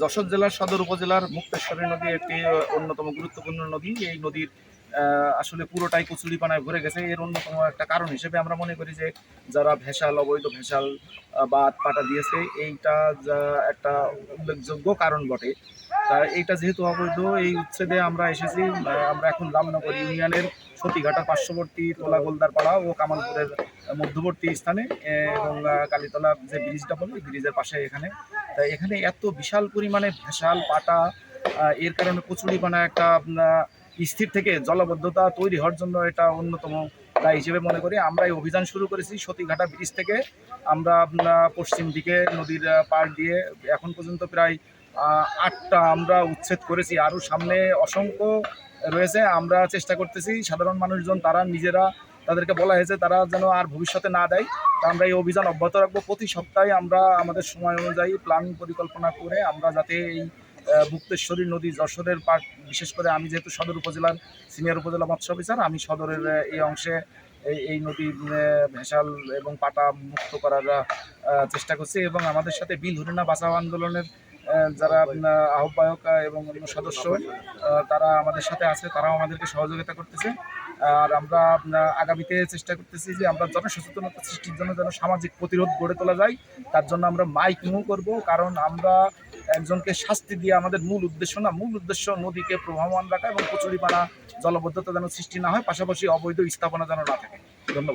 যশোর জেলার সদর উপজেলার মুক্তেশ্বরী নদী একটি অন্যতম গুরুত্বপূর্ণ নদী। এই নদীর আসলে পুরোটাই কচুরিপানায় ভরে গেছে। এর অন্যতম একটা কারণ হিসেবে আমরা মনে করি যে, যারা ভেসাল, অবৈধ ভেসাল বা পাটা দিয়েছে, এইটা একটা উল্লেখযোগ্য কারণ বটে। তা এইটা যেহেতু অবৈধ, এই উচ্ছেদে আমরা এসেছি আমরা এখন রামনগর ইউনিয়নের সতীঘাটার পার্শ্ববর্তী তোলা গোলদার পাড়া ও কামালপুরের মধ্যবর্তী স্থানে এবং কালীতলা যে ব্রিজটা বলে এই ব্রিজের পাশে এখানে। তা এখানে এত বিশাল পরিমাণে ভেসাল পাটা এর কারণে কচুরিপানা একটা স্থির থেকে জলবদ্ধতা তৈরি হওয়ার জন্য এটা অন্যতম দায় হিসেবে মনে করি। আমরা এই অভিযান শুরু করেছি সতীঘাটা ব্রিজ থেকে। আমরা পশ্চিম দিকে নদীর পাড় দিয়ে এখন পর্যন্ত প্রায় আটটা আমরা উচ্ছেদ করেছি। আরও সামনে অসংখ্য রয়েছে, আমরা চেষ্টা করতেছি। সাধারণ মানুষজন, তারা নিজেরা তাদেরকে বলা হয়েছে, তারা যেন আর ভবিষ্যতে না দেয়। তা আমরা এই অভিযান অব্যাহত রাখব। প্রতি সপ্তাহে আমরা আমাদের সময় অনুযায়ী প্ল্যান পরিকল্পনা করে আমরা যাতে এই মুক্তেশ্বরী নদী যশোরের পাট বিশেষ করে আমি যেহেতু সদর উপজেলার সিনিয়র উপজেলা মৎস্য অফিসার, আমি সদরের এই অংশে এই এই নদীর ভেসাল এবং পাটা মুক্ত করার চেষ্টা করছি। এবং আমাদের সাথে বিল হরিণা বাঁচাও আন্দোলনের যারা আহ, আহ্বায়ক এবং অন্য সদস্য তারা আমাদের সাথে আছে তারাও আমাদেরকে সহযোগিতা করতেছে। আর আমরা আগামীতে চেষ্টা করতেছি যে আমরা জনসচেতনতা সৃষ্টির জন্য যেন সামাজিক প্রতিরোধ গড়ে তোলা যায়। তার জন্য আমরা মাইকিংও করব কারণ আমরা একজনকে শাস্তি দিয়ে আমাদের মূল উদ্দেশ্য না মূল উদ্দেশ্য নদীকে প্রবাহমান রাখা এবং কচুরিপানা জলবদ্ধতা যেন সৃষ্টি না হয় পাশাপাশি অবৈধ স্থাপনা যেন না থাকে। ধন্যবাদ।